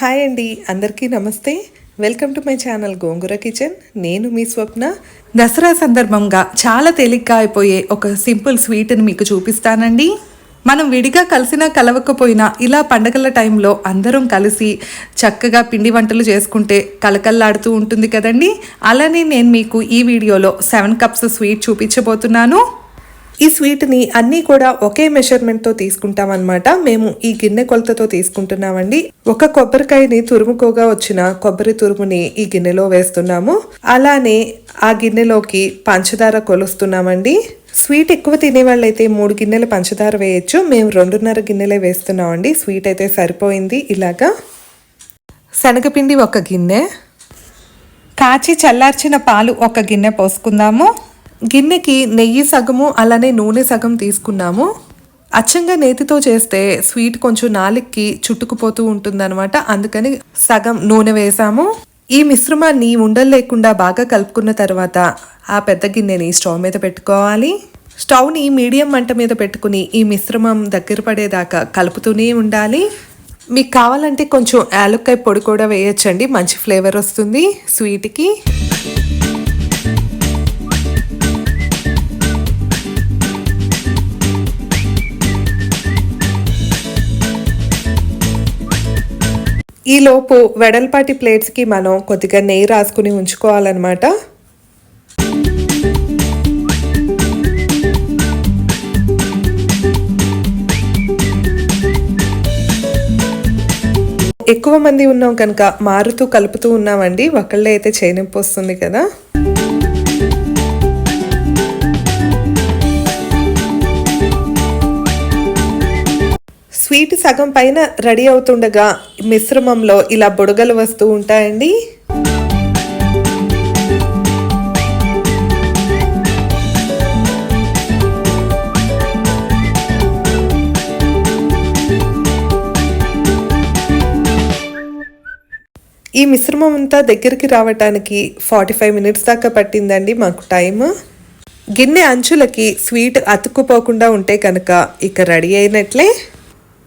Hi అండి అందరికీ నమస్తే. Welcome to my channel Gongura kitchen. నేను మీ స్వప్న. దసరా సందర్భంగా చాలా తేలిగ్గా అయిపోయే ఒక సింపుల్ స్వీట్ని మీకు చూపిస్తానండి. మనం విడిగా కలిసినా కలవకపోయినా ఇలా పండగల టైంలో అందరం కలిసి చక్కగా పిండి వంటలు చేసుకుంటే కలకల్లాడుతూ ఉంటుంది కదండి. అలానే నేను మీకు ఈ వీడియోలో సెవెన్ కప్స్ స్వీట్ చూపించబోతున్నాను. ఈ స్వీట్ని అన్నీ కూడా ఒకే మెషర్మెంట్తో తీసుకుంటామన్నమాట. మేము ఈ గిన్నె కొలతతో తీసుకుంటున్నామండి. ఒక కొబ్బరికాయని తురుముకోగా వచ్చిన కొబ్బరి తురుముని ఈ గిన్నెలో వేస్తున్నాము. అలానే ఆ గిన్నెలోకి పంచదార కొలుస్తున్నామండి. స్వీట్ ఎక్కువ తినే వాళ్ళైతే మూడు గిన్నెలు పంచదార వేయచ్చు. మేము రెండున్నర గిన్నెలే వేస్తున్నామండి. స్వీట్ అయితే సరిపోయింది ఇలాగా. శనగపిండి ఒక గిన్నె. కాచి చల్లార్చిన పాలు ఒక గిన్నె పోసుకుందాము. గిన్నెకి నెయ్యి సగము అలానే నూనె సగం తీసుకున్నాము. అచ్చంగా నేతితో చేస్తే స్వీట్ కొంచెం నాలిక్కి చుట్టుకుపోతూ ఉంటుందన్నమాట. అందుకని సగం నూనె వేసాము. ఈ మిశ్రమాన్ని ఉండలు లేకుండా బాగా కలుపుకున్న తర్వాత ఆ పెద్ద గిన్నెని స్టవ్ మీద పెట్టుకోవాలి. స్టవ్ని మీడియం మంట మీద పెట్టుకుని ఈ మిశ్రమం దగ్గర పడేదాకా కలుపుతూనే ఉండాలి. మీకు కావాలంటే కొంచెం యాలక్కాయ పొడి కూడా వేయచ్చండి. మంచి ఫ్లేవర్ వస్తుంది స్వీట్కి. ఈ లోపు వెడల్పాటి ప్లేట్స్కి మనం కొద్దిగా నెయ్యి రాసుకుని ఉంచుకోవాలన్నమాట. ఎక్కువ మంది ఉన్నాం కనుక మారుతూ కలుపుతూ ఉన్నామండి. ఒకళ్ళే అయితే చేయనొప్పి వస్తుంది కదా. స్వీట్ సగం పైన రెడీ అవుతుండగా మిశ్రమంలో ఇలా బుడగలు వస్తూ ఉంటాయండి. ఈ మిశ్రమం అంతా దగ్గరికి రావటానికి ఫార్టీ ఫైవ్ మినిట్స్ దాకా పట్టిందండి మాకు టైము. గిన్నె అంచులకి స్వీట్ అతుక్కుపోకుండా ఉంటే కనుక ఇక రెడీ అయినట్లే.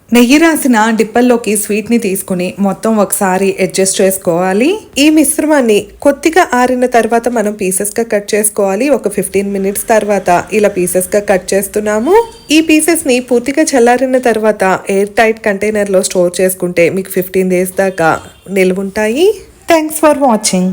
నెయ్యి రాసిన డిప్పల్లోకి స్వీట్ని తీసుకుని మొత్తం ఒకసారి అడ్జస్ట్ చేసుకోవాలి. ఈ మిశ్రమాన్ని కొద్దిగా ఆరిన తర్వాత మనం పీసెస్గా కట్ చేసుకోవాలి. ఒక ఫిఫ్టీన్ మినిట్స్ తర్వాత ఇలా పీసెస్గా కట్ చేస్తున్నాము. ఈ పీసెస్ని పూర్తిగా చల్లారిన తర్వాత ఎయిర్ టైట్ కంటైనర్లో స్టోర్ చేసుకుంటే మీకు ఫిఫ్టీన్ డేస్ దాకా నిల్వ ఉంటాయి థ్యాంక్స్ ఫర్ వాచింగ్.